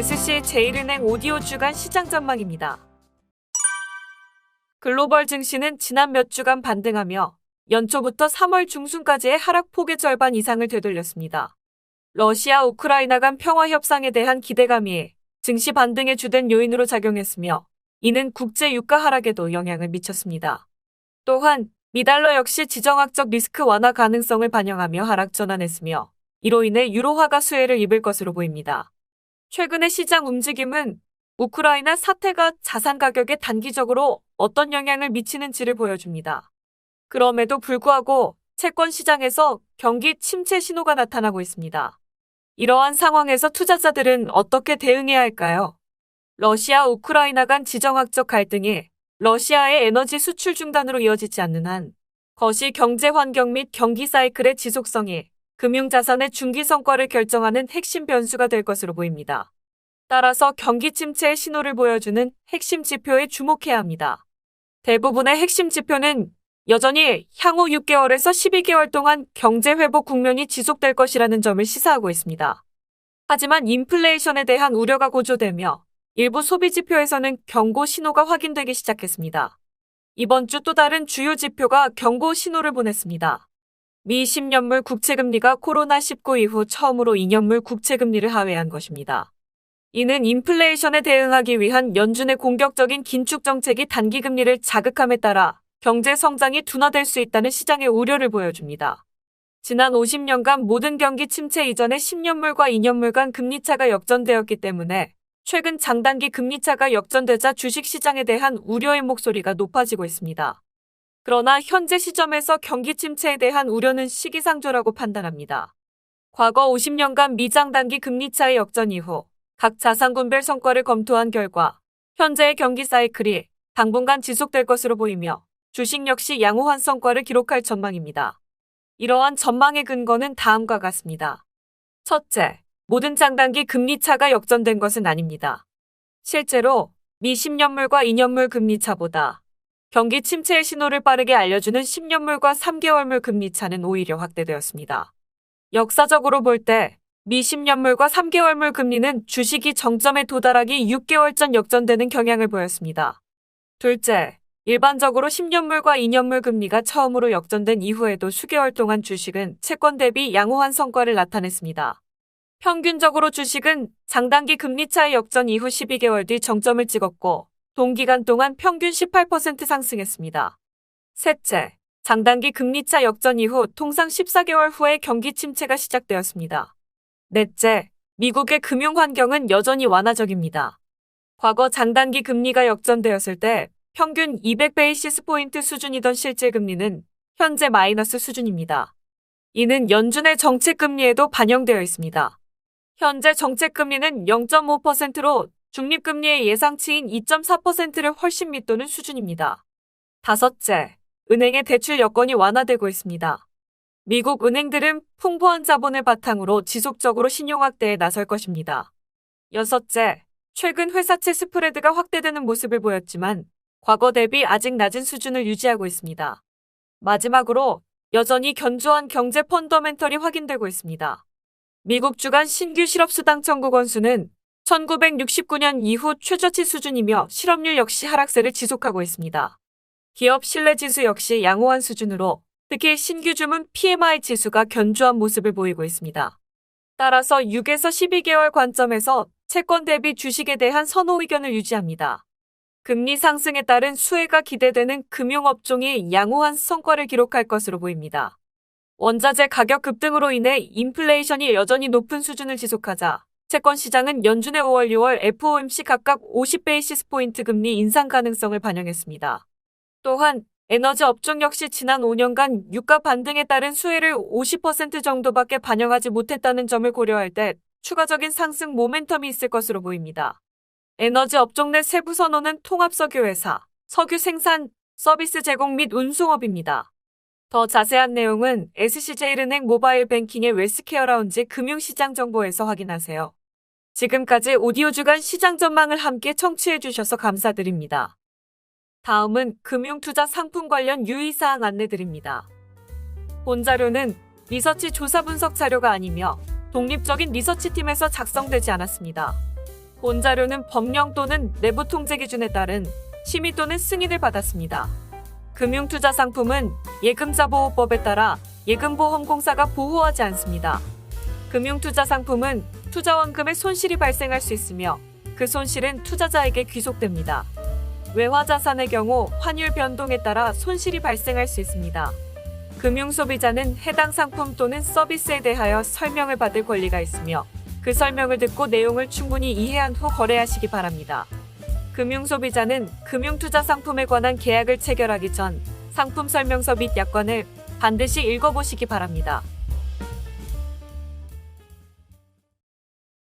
SC 제일은행 오디오 주간 시장 전망입니다. 글로벌 증시는 지난 몇 주간 반등하며 연초부터 3월 중순까지의 하락폭의 절반 이상을 되돌렸습니다. 러시아 우크라이나 간 평화 협상에 대한 기대감이 증시 반등의 주된 요인으로 작용했으며 이는 국제 유가 하락에도 영향을 미쳤습니다. 또한 미달러 역시 지정학적 리스크 완화 가능성을 반영하며 하락 전환했으며 이로 인해 유로화가 수혜를 입을 것으로 보입니다. 최근의 시장 움직임은 우크라이나 사태가 자산 가격에 단기적으로 어떤 영향을 미치는지를 보여줍니다. 그럼에도 불구하고 채권 시장에서 경기 침체 신호가 나타나고 있습니다. 이러한 상황에서 투자자들은 어떻게 대응해야 할까요? 러시아 우크라이나 간 지정학적 갈등이 러시아의 에너지 수출 중단으로 이어지지 않는 한 거시 경제 환경 및 경기 사이클의 지속성이 금융자산의 중기 성과를 결정하는 핵심 변수가 될 것으로 보입니다. 따라서 경기 침체의 신호를 보여주는 핵심 지표에 주목해야 합니다. 대부분의 핵심 지표는 여전히 향후 6개월에서 12개월 동안 경제 회복 국면이 지속될 것이라는 점을 시사하고 있습니다. 하지만 인플레이션에 대한 우려가 고조되며 일부 소비 지표에서는 경고 신호가 확인되기 시작했습니다. 이번 주 또 다른 주요 지표가 경고 신호를 보냈습니다. 미 10년물 국채금리가 코로나19 이후 처음으로 2년물 국채금리를 하회한 것입니다. 이는 인플레이션에 대응하기 위한 연준의 공격적인 긴축 정책이 단기 금리를 자극함에 따라 경제 성장이 둔화될 수 있다는 시장의 우려를 보여줍니다. 지난 50년간 모든 경기 침체 이전에 10년물과 2년물 간 금리차가 역전되었기 때문에 최근 장단기 금리차가 역전되자 주식시장에 대한 우려의 목소리가 높아지고 있습니다. 그러나 현재 시점에서 경기 침체에 대한 우려는 시기상조라고 판단합니다. 과거 50년간 미장단기 금리차의 역전 이후 각 자산군별 성과를 검토한 결과 현재의 경기 사이클이 당분간 지속될 것으로 보이며 주식 역시 양호한 성과를 기록할 전망입니다. 이러한 전망의 근거는 다음과 같습니다. 첫째, 모든 장단기 금리차가 역전된 것은 아닙니다. 실제로 미 10년물과 2년물 금리차보다 경기 침체의 신호를 빠르게 알려주는 10년물과 3개월물 금리차는 오히려 확대되었습니다. 역사적으로 볼 때 미 10년물과 3개월물 금리는 주식이 정점에 도달하기 6개월 전 역전되는 경향을 보였습니다. 둘째, 일반적으로 10년물과 2년물 금리가 처음으로 역전된 이후에도 수개월 동안 주식은 채권 대비 양호한 성과를 나타냈습니다. 평균적으로 주식은 장단기 금리 차의 역전 이후 12개월 뒤 정점을 찍었고 동기간 동안 평균 18% 상승했습니다. 셋째, 장단기 금리차 역전 이후 통상 14개월 후에 경기 침체가 시작되었습니다. 넷째, 미국의 금융 환경은 여전히 완화적입니다. 과거 장단기 금리가 역전되었을 때 평균 200베이시스 포인트 수준이던 실제 금리는 현재 마이너스 수준입니다. 이는 연준의 정책 금리에도 반영되어 있습니다. 현재 정책 금리는 0.5%로 중립금리의 예상치인 2.4%를 훨씬 밑도는 수준입니다. 다섯째, 은행의 대출 여건이 완화되고 있습니다. 미국 은행들은 풍부한 자본을 바탕으로 지속적으로 신용 확대에 나설 것입니다. 여섯째, 최근 회사채 스프레드가 확대되는 모습을 보였지만 과거 대비 아직 낮은 수준을 유지하고 있습니다. 마지막으로 여전히 견조한 경제 펀더멘털이 확인되고 있습니다. 미국 주간 신규 실업수당 청구 건수는 1969년 이후 최저치 수준이며 실업률 역시 하락세를 지속하고 있습니다. 기업 신뢰 지수 역시 양호한 수준으로 특히 신규 주문 PMI 지수가 견조한 모습을 보이고 있습니다. 따라서 6에서 12개월 관점에서 채권 대비 주식에 대한 선호 의견을 유지합니다. 금리 상승에 따른 수혜가 기대되는 금융업종이 양호한 성과를 기록할 것으로 보입니다. 원자재 가격 급등으로 인해 인플레이션이 여전히 높은 수준을 지속하자 채권 시장은 연준의 5월, 6월 FOMC 각각 50베이시스 포인트 금리 인상 가능성을 반영했습니다. 또한 에너지 업종 역시 지난 5년간 유가 반등에 따른 수혜를 50% 정도밖에 반영하지 못했다는 점을 고려할 때 추가적인 상승 모멘텀이 있을 것으로 보입니다. 에너지 업종 내 세부 선호는 통합석유회사, 석유 생산, 서비스 제공 및 운송업입니다. 더 자세한 내용은 SC제일은행 모바일 뱅킹의 웰스케어 라운지 금융시장 정보에서 확인하세요. 지금까지 오디오 주간 시장 전망을 함께 청취해 주셔서 감사드립니다. 다음은 금융투자 상품 관련 유의사항 안내드립니다. 본 자료는 리서치 조사 분석 자료가 아니며 독립적인 리서치팀에서 작성되지 않았습니다. 본 자료는 법령 또는 내부 통제 기준에 따른 심의 또는 승인을 받았습니다. 금융투자 상품은 예금자보호법에 따라 예금보험공사가 보호하지 않습니다. 금융투자 상품은 투자원금의 손실이 발생할 수 있으며 그 손실은 투자자에게 귀속됩니다. 외화자산의 경우 환율 변동에 따라 손실이 발생할 수 있습니다. 금융소비자는 해당 상품 또는 서비스에 대하여 설명을 받을 권리가 있으며 그 설명을 듣고 내용을 충분히 이해한 후 거래하시기 바랍니다. 금융소비자는 금융투자 상품에 관한 계약을 체결하기 전 상품 설명서 및 약관을 반드시 읽어보시기 바랍니다.